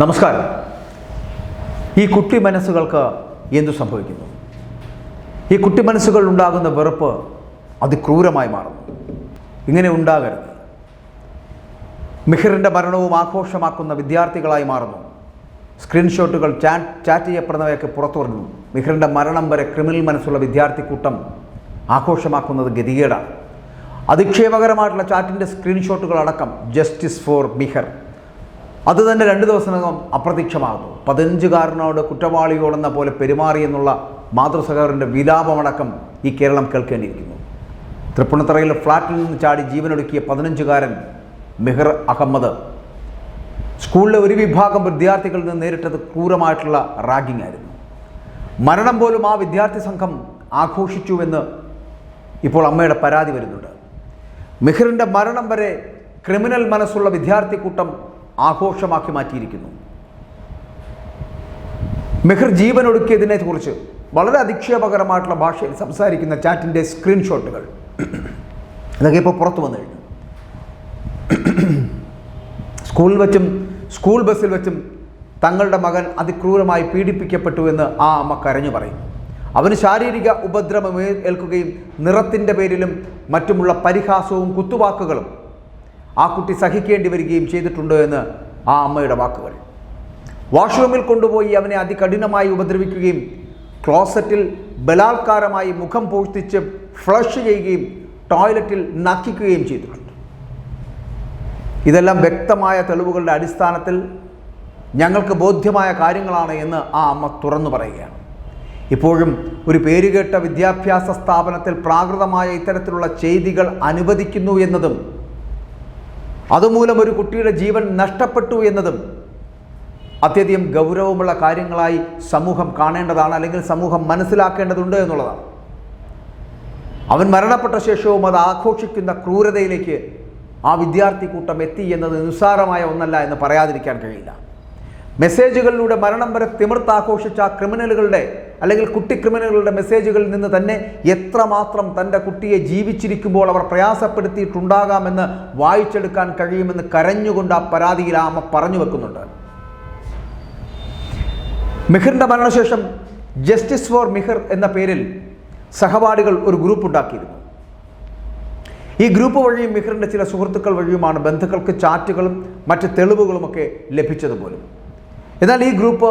നമസ്കാരം. ഈ കുട്ടി മനസ്സുകൾക്ക് എന്തു സംഭവിക്കുന്നു? ഈ കുട്ടി മനസ്സുകൾ ഉണ്ടാകുന്ന വെറുപ്പ് അതിക്രൂരമായി മാറുന്നു. ഇങ്ങനെ ഉണ്ടാകരുത്. മിഹിറിന്റെ മരണവും ആഘോഷമാക്കുന്ന വിദ്യാർത്ഥികളായി മാറുന്നു. സ്ക്രീൻഷോട്ടുകൾ ചാറ്റ് ചാറ്റ് ചെയ്യപ്പെടുന്നവയൊക്കെ പുറത്തു വരുന്നു മിഹിറിന്റെ മരണം വരെ ക്രിമിനൽ മനസ്സുള്ള വിദ്യാർത്ഥി കൂട്ടം ആഘോഷമാക്കുന്നത് ഗതികേടാണ്. അധിക്ഷേപകരമായിട്ടുള്ള ചാറ്റിന്റെ സ്ക്രീൻഷോട്ടുകൾ അടക്കം ജസ്റ്റിസ് ഫോർ മിഹർ. അത് തന്നെ രണ്ട് ദിവസത്തിനകം അപ്രത്യക്ഷമാകുന്നു. പതിനഞ്ചുകാരനോട് കുറ്റവാളിയോടെന്ന പോലെ പെരുമാറി എന്നുള്ള മാതൃസഹോദരന്റെ വിലാപമടക്കം ഈ കേരളം കേൾക്കേണ്ടിയിരിക്കുന്നു. തൃപ്പൂണിത്തറയിലെ ഫ്ളാറ്റിൽ നിന്ന് ചാടി ജീവനൊടുക്കിയ പതിനഞ്ചുകാരൻ മെഹർ അഹമ്മദ് സ്കൂളിലെ ഒരു വിഭാഗം വിദ്യാർത്ഥികളിൽ നിന്ന് നേരിട്ടത് ക്രൂരമായിട്ടുള്ള റാഗിംഗ് ആയിരുന്നു. മരണം പോലും ആ വിദ്യാർത്ഥി സംഘം ആഘോഷിച്ചുവെന്ന് ഇപ്പോൾ അമ്മയുടെ പരാതി വരുന്നുണ്ട്. മെഹറിന്റെ മരണം വരെ ക്രിമിനൽ മനസ്സുള്ള വിദ്യാർത്ഥി കൂട്ടം ആഘോഷമാക്കി മാറ്റിയിരിക്കുന്നു. മെഹർ ജീവൻ ഒടുക്കിയതിനെ കുറിച്ച് വളരെ അധിക്ഷേപകരമായിട്ടുള്ള ഭാഷയിൽ സംസാരിക്കുന്ന ചാറ്റിന്റെ സ്ക്രീൻഷോട്ടുകൾ. അതൊക്കെ ഇപ്പോൾ പുറത്തു വന്നു കഴിഞ്ഞു. സ്കൂളിൽ വെച്ചും സ്കൂൾ ബസ്സിൽ വെച്ചും തങ്ങളുടെ മകൻ അതിക്രൂരമായി പീഡിപ്പിക്കപ്പെട്ടു എന്ന് ആ അമ്മ കരഞ്ഞു പറയും അവന് ശാരീരിക ഉപദ്രവം ഏൽക്കുകയും നിറത്തിന്റെ പേരിലും മറ്റുമുള്ള പരിഹാസവും കുത്തുവാക്കുകളും ആ കുട്ടി സഹിക്കേണ്ടി വരികയും ചെയ്തിട്ടുണ്ട് എന്ന് ആ അമ്മയുടെ വാക്കുകൾ. വാഷ്റൂമിൽ കൊണ്ടുപോയി അവനെ അതികഠിനമായി ഉപദ്രവിക്കുകയും ക്ലോസറ്റിൽ ബലാത്കാരമായി മുഖം പൂഴ്ത്തിച്ച് ഫ്ലഷ് ചെയ്യുകയും ടോയ്ലറ്റിൽ നക്കിക്കുകയും ചെയ്തിട്ടുണ്ട്. ഇതെല്ലാം വ്യക്തമായ തെളിവുകളുടെ അടിസ്ഥാനത്തിൽ ഞങ്ങൾക്ക് ബോധ്യമായ കാര്യങ്ങളാണ് എന്ന് ആ അമ്മ തുറന്നു പറയുകയാണ്. ഇപ്പോഴും ഒരു പേരുകേട്ട വിദ്യാഭ്യാസ സ്ഥാപനത്തിൽ പ്രാകൃതമായ ഇത്തരത്തിലുള്ള ചെയ്തികൾ അനുവദിക്കുന്നു എന്നതും അതുമൂലം ഒരു കുട്ടിയുടെ ജീവൻ നഷ്ടപ്പെട്ടു എന്നതും അത്യധികം ഗൗരവമുള്ള കാര്യങ്ങളായി സമൂഹം കാണേണ്ടതാണ് അല്ലെങ്കിൽ സമൂഹം മനസ്സിലാക്കേണ്ടതുണ്ട് എന്നുള്ളതാണ്. അവൻ മരണപ്പെട്ട ശേഷവും അത് ആഘോഷിക്കുന്ന ക്രൂരതയിലേക്ക് ആ വിദ്യാർത്ഥി കൂട്ടം എത്തി എന്നത് നിസ്സാരമായ ഒന്നല്ല എന്ന് പറയാതിരിക്കാൻ കഴിയില്ല. മെസ്സേജുകളിലൂടെ മരണം വരെ തിമിർത്താഘോഷിച്ച ക്രിമിനലുകളുടെ അല്ലെങ്കിൽ കുട്ടി ക്രിമിനലുകളുടെ മെസ്സേജുകളിൽ നിന്ന് തന്നെ എത്രമാത്രം തന്റെ കുട്ടിയെ ജീവിച്ചിരിക്കുമ്പോൾ അവർ പ്രയാസപ്പെടുത്തിയിട്ടുണ്ടാകാമെന്ന് വായിച്ചെടുക്കാൻ കഴിയുമെന്ന് കരഞ്ഞുകൊണ്ട് ആ പരാതിയിൽ ആ അമ്മ പറഞ്ഞു വെക്കുന്നുണ്ട്. മിഹിറിന്റെ മരണശേഷം ജസ്റ്റിസ് ഫോർ മിഹിർ എന്ന പേരിൽ സഹപാഠികൾ ഒരു ഗ്രൂപ്പ് ഉണ്ടാക്കിയിരുന്നു. ഈ ഗ്രൂപ്പ് വഴിയും മിഹിറിന്റെ ചില സുഹൃത്തുക്കൾ വഴിയുമാണ് ബന്ധുക്കൾക്ക് ചാറ്റുകളും മറ്റ് തെളിവുകളുമൊക്കെ ലഭിച്ചത് പോലും എന്നാൽ ഈ ഗ്രൂപ്പ്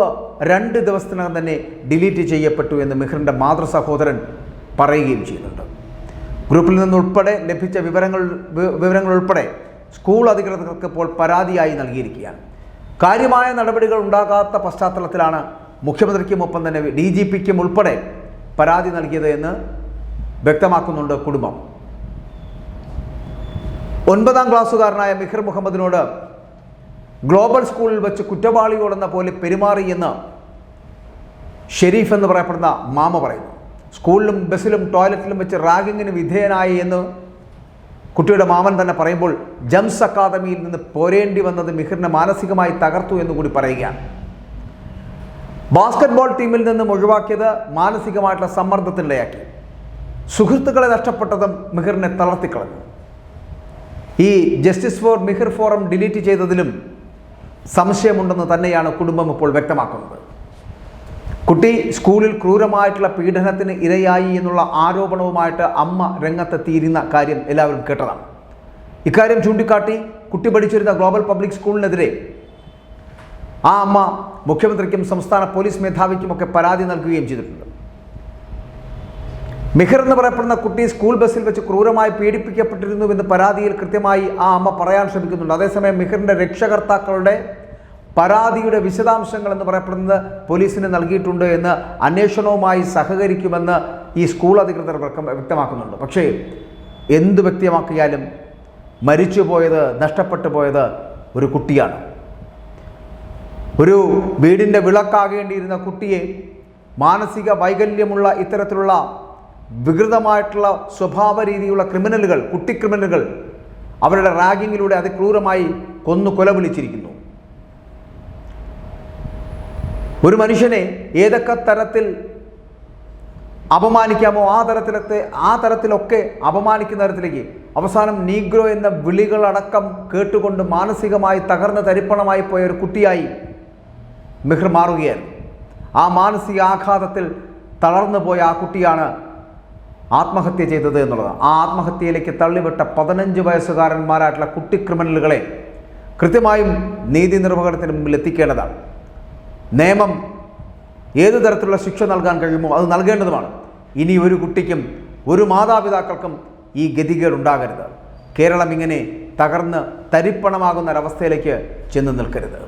രണ്ട് ദിവസത്തിനകം തന്നെ ഡിലീറ്റ് ചെയ്യപ്പെട്ടു എന്ന് മിഹ്റിന്റെ മാതൃ സഹോദരൻ പറയുകയും ചെയ്യുന്നുണ്ട്. ഗ്രൂപ്പിൽ നിന്നുൾപ്പെടെ ലഭിച്ച വിവരങ്ങൾ വിവരങ്ങൾ ഉൾപ്പെടെ സ്കൂൾ അധികൃതർക്ക് ഇപ്പോൾ പരാതിയായി നൽകിയിരിക്കുകയാണ്. കാര്യമായ നടപടികൾ ഉണ്ടാകാത്ത പശ്ചാത്തലത്തിലാണ് മുഖ്യമന്ത്രിക്കും ഒപ്പം തന്നെ ഡി ജി പിക്കും ഉൾപ്പെടെ പരാതി നൽകിയത് എന്ന് വ്യക്തമാക്കുന്നുണ്ട് കുടുംബം. ഒൻപതാം ക്ലാസ്സുകാരനായ മിഹിർ മുഹമ്മദിനോട് ഗ്ലോബൽ സ്കൂളിൽ വെച്ച് കുറ്റവാളിയോടെന്ന പോലെ പെരുമാറി എന്ന് ഷെരീഫ് എന്ന് പറയപ്പെടുന്ന മാമ പറയുന്നു. സ്കൂളിലും ബസ്സിലും ടോയ്ലറ്റിലും വെച്ച് റാഗിങ്ങിന് വിധേയനായി എന്ന് കുട്ടിയുടെ മാമൻ തന്നെ പറയുമ്പോൾ ജംസ് അക്കാദമിയിൽ നിന്ന് പോരേണ്ടി വന്നത് മിഹിറിനെ മാനസികമായി തകർത്തു എന്ന് കൂടി പറയുകയാണ്. ബാസ്കറ്റ്ബോൾ ടീമിൽ നിന്നും ഒഴിവാക്കിയത് മാനസികമായിട്ടുള്ള സമ്മർദ്ദത്തിനിടയാക്കി. സുഹൃത്തുക്കളെ നഷ്ടപ്പെട്ടതും മിഹിറിനെ തളർത്തിക്കളഞ്ഞു. ഈ justice for Mihir forum delete ചെയ്തതിലും സംശയമുണ്ടെന്ന് തന്നെയാണ് കുടുംബം ഇപ്പോൾ വ്യക്തമാക്കുന്നത്. കുട്ടി സ്കൂളിൽ ക്രൂരമായിട്ടുള്ള പീഡനത്തിന് ഇരയായി എന്നുള്ള ആരോപണവുമായിട്ട് അമ്മ രംഗത്തെത്തിയിരുന്ന കാര്യം എല്ലാവരും കേട്ടതാണ്. ഇക്കാര്യം ചൂണ്ടിക്കാട്ടി കുട്ടി പഠിച്ചിരുന്ന ഗ്ലോബൽ പബ്ലിക് സ്കൂളിനെതിരെ ആ അമ്മ മുഖ്യമന്ത്രിക്കും സംസ്ഥാന പോലീസ് മേധാവിക്കുമൊക്കെ പരാതി നൽകുകയും ചെയ്തിട്ടുണ്ട്. മിഹിർ എന്ന് പറയപ്പെടുന്ന കുട്ടി സ്കൂൾ ബസ്സിൽ വെച്ച് ക്രൂരമായി പീഡിപ്പിക്കപ്പെട്ടിരുന്നുവെന്ന് പരാതിയിൽ കൃത്യമായി ആ അമ്മ പറയാൻ ശ്രമിക്കുന്നുണ്ട്. അതേസമയം മിഹിറിന്റെ രക്ഷകർത്താക്കളുടെ പരാതിയുടെ വിശദാംശങ്ങൾ എന്ന് പറയപ്പെടുന്നത് പോലീസിന് നൽകിയിട്ടുണ്ട് എന്ന് അന്വേഷണവുമായി സഹകരിക്കുമെന്ന് ഈ സ്കൂൾ അധികൃതർ വ്യക്തം- വ്യക്തമാക്കുന്നുണ്ട്. പക്ഷേ എന്ത് വ്യക്തമാക്കിയാലും മരിച്ചു പോയത് നഷ്ടപ്പെട്ടു പോയത് ഒരു കുട്ടിയാണ്. ഒരു വീടിന്റെ വിളക്കാകേണ്ടിയിരുന്ന കുട്ടിയെ മാനസിക വൈകല്യമുള്ള ഇത്തരത്തിലുള്ള വികൃതമായിട്ടുള്ള സ്വഭാവ രീതിയുള്ള ക്രിമിനലുകൾ കുട്ടി ക്രിമിനലുകൾ അവരുടെ റാഗിങ്ങിലൂടെ അതിക്രൂരമായി കൊന്നു കൊല ഒരു മനുഷ്യനെ ഏതൊക്കെ തരത്തിൽ അപമാനിക്കാമോ ആ തരത്തിലത്തെ ആ തരത്തിലൊക്കെ അപമാനിക്കുന്ന തരത്തിലേക്ക് അവസാനം നീഗ്രോ എന്ന വിളികളടക്കം കേട്ടുകൊണ്ട് മാനസികമായി തകർന്ന തരിപ്പണമായി പോയ ഒരു കുട്ടിയായി മിഹ്ർ മാറുകയായിരുന്നു ആ മാനസിക ആഘാതത്തിൽ തളർന്നു പോയ ആ കുട്ടിയാണ് ആത്മഹത്യ ചെയ്തത് എന്നുള്ളത്. ആ ആത്മഹത്യയിലേക്ക് തള്ളിവിട്ട പതിനഞ്ച് വയസ്സുകാരന്മാരായിട്ടുള്ള കുട്ടി ക്രിമിനലുകളെ കൃത്യമായും നീതി നിർവഹണത്തിന് മുമ്പിൽ എത്തിക്കേണ്ടതാണ്. നിയമം ഏത് തരത്തിലുള്ള ശിക്ഷ നൽകാൻ കഴിയുമോ അത് നൽകേണ്ടതുമാണ്. ഇനി ഒരു കുട്ടിക്കും ഒരു മാതാപിതാക്കൾക്കും ഈ ഗതികേടുണ്ടാകരുത് കേരളം ഇങ്ങനെ തകർന്ന് തരിപ്പണമാകുന്ന ഒരവസ്ഥയിലേക്ക് ചെന്ന് നിൽക്കരുത്.